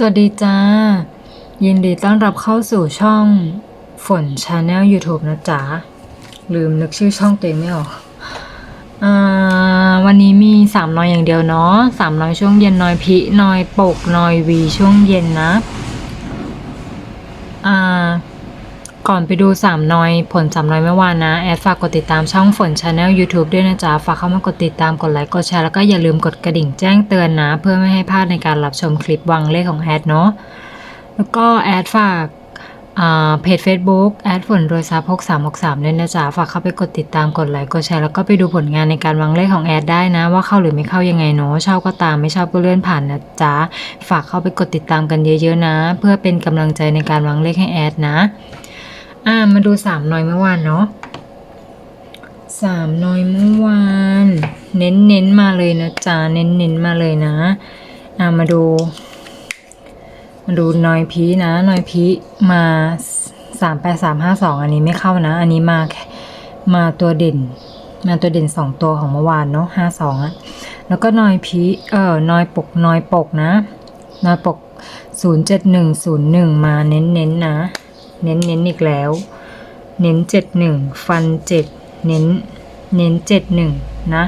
สวัสดีจ้า ยินดีต้อนรับเข้าสู่ช่องฝนชาแนล YouTube นะจ๊ะ ลืมนึกชื่อช่องตัวเองไม่ออกอวันนี้มีสามนอยอย่างเดียวเนาะสามนอยช่วงเย็นนอยพินอยปกนอยวีช่วงเย็นนะ อ่า ก่อนไปดูสามนอย ผลสามนอยเมื่อวานนะ แอดฝากกดติดตามช่องฝนชาแนล YouTube ด้วยนะจ๊ะ ฝากเข้ามากดติดตามกดไลค์กดแชร์แล้วก็อย่าลืมกดกระดิ่งแจ้งเตือนนะ เพื่อไม่ให้พลาดในการรับชมคลิปวังเลขของแอดเนาะแล้วก็แอดฝากอ่าเพจ Facebook แอดฝนโดยซับ6363ด้วยนะจ๊ะ ฝากเข้าไปกดติดตามกดไลค์กดแชร์แล้วก็ไปดูผลงานในการวางเลขของแอดได้นะ ว่าเข้าหรือไม่เข้ายังไงเนาะชอบก็ตามไม่ชอบก็เลื่อนผ่านนะจ๊ะ ฝากเข้าไปกดติดตามกันเยอะๆนะ เพื่อเป็นกำลังใจในการวางเลขให้แอดนะ อ่ามาดูสามนอยเมื่อวานเนาะสามนอยเมื่อวาน เน้นเน้นมาเลยนะจ๊ะเน้นเน้นมาเลยนะ อ่ามาดู มาดูนอยพีนะนอยพีมาสามแปดสามห้าสองอันนี้ไม่เข้านะ อันนี้มามาตัวเด่น มาตัวเด่นสองตัวของเมื่อวานเนาะห้าสองอะแล้วก็นอยพีเออนอยปกนอยปกนะนอยปกศูนย์เจ็ดหนึ่งศูนย์หนึ่งมาเน้นเน้นนะ เน้นเน้นอีกแล้ว เน้นเจ็ดหนึ่งฟันเจ็ดเน้นเน้นเจ็ดหนึ่งนะ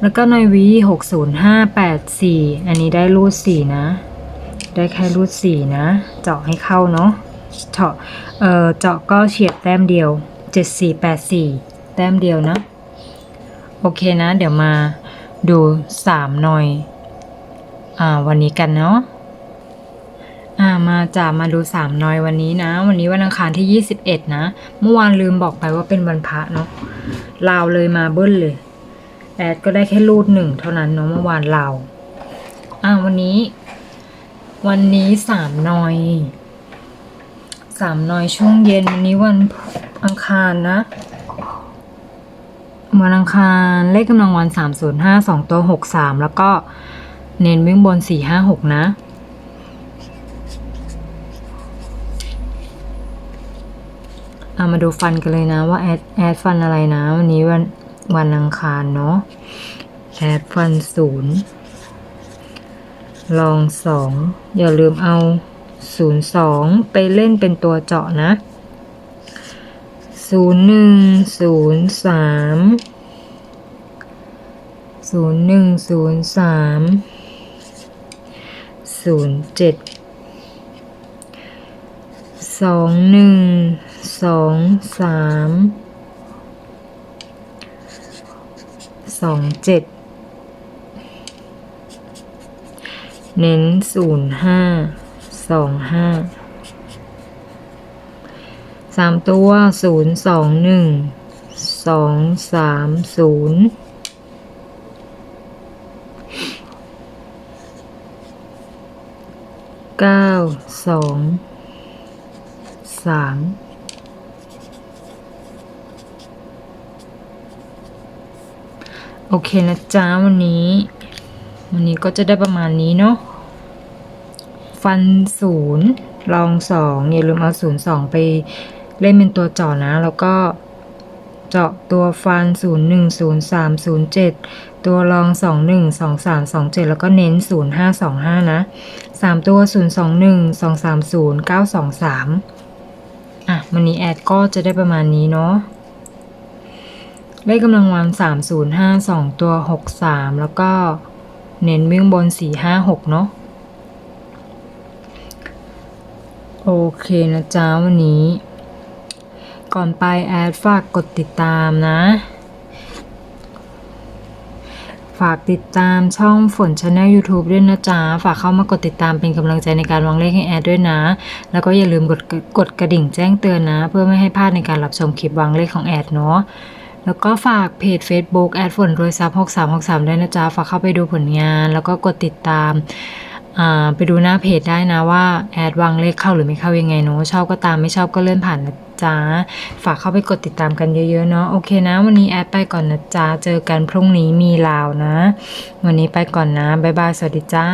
แล้วก็นอยวีหกศูนย์ห้าแปดสี่อันนี้ได้รูดสี่นะ ได้แค่รูดสี่นะ เจาะให้เข้าเนาะเจาะเอ่อเจาะก็เฉียดแต้มเดียวเจ็ดสี่แปดสี่แต้มเดียวนะ โอเคนะ เดี๋ยวมาดูสามหน่อย อ่า วันนี้กันเนาะ มาจ่ามาดูสามนอยวันนี้นะ วันนี้วันอังคารที่ยี่สิบเอ็ดนะ เมื่อวานลืมบอกไปว่าเป็นวันพระเนาะลาวเลยมาเบิ้ลเลยแอดก็ได้แค่รูดหนึ่งเท่านั้นเนาะเมื่อวานลาวอ่าวันนี้ วันนี้สามนอยสามนอยช่วงเย็นวันนี้วันอังคารนะวันอังคารเลขกำลังวันสามศูนย์ห้าสองตัวหกสามแล้วก็เน้นวิ่งบนสี่ห้าหกนะ เอามาดูฟันกันเลยนะว่าแอดแอดฟันอะไรนะ วันนี้วันวันอังคารเนาะแอดฟันศูนย์ลองสองอย่าลืมเอาศูนย์สองไปเล่นเป็นตัวเจาะนะศูนย์หนึ่งศูนย์สามศูนย์หนึ่งศูนย์สามศูนย์เจ็ด สองหนึ่งสองสามสองเจ็ดเน้นศูนย์ห้าสองห้าสามตัวศูนย์สองหนึ่งสองสามศูนย์เก้าสอง สามโอเคนะจ๊ะวันนี้ วันนี้ก็จะได้ประมาณนี้เนาะฟันศูนย์ลองสองอย่าลืมเอาศูนย์สองไปเล่นเป็นตัวเจาะนะ แล้วก็เจาะตัวฟันศูนย์หนึ่งศูนย์สามศูนย์เจ็ดตัวรองสองหนึ่งสองสามสองเจ็ดแล้วก็เน้นศูนย์ห้าสองห้านะสามตัวศูนย์สองหนึ่งสองสามศูนย์เก้าสองสาม วันนี้แอดก็จะได้ประมาณนี้เนาะเลขกำลังวันสามศูนย์ห้าสองตัวหกสามแล้วก็เน้นวิ่งบนสี่ห้าหกเนาะโอเคนะจ้าวันนี้ ก่อนไปแอดฝากกดติดตามนะ ฝากติดตามช่องฝนชาแนล YouTube ด้วยนะจ๊ะ ฝากเข้ามากดติดตามเป็นกำลังใจในการวางเลขให้แอดด้วยนะ แล้วก็อย่าลืมกดกดกระดิ่งแจ้งเตือนนะ เพื่อไม่ให้พลาดในการรับชมคลิปวางเลขของแอดเนาะแล้วก็ฝากเพจ Facebook แอดฝนรวยซับ6363ด้วยนะจ๊ะ ฝากเข้าไปดูผลงาน แล้วก็กดติดตามไปดูหน้าเพจได้นะว่าแอดวางเลขเข้าหรือไม่เข้ายังไงเนาะชอบก็ตามไม่ชอบก็เลื่อนผ่านนะ จ๊ะ ฝากเข้าไปกดติดตามกันเยอะๆเนาะ โอเคนะ วันนี้แอดไปก่อนนะจ๊ะ เจอกันพรุ่งนี้มีลาวนะ วันนี้ไปก่อนนะ บ๊ายบาย สวัสดีจ้า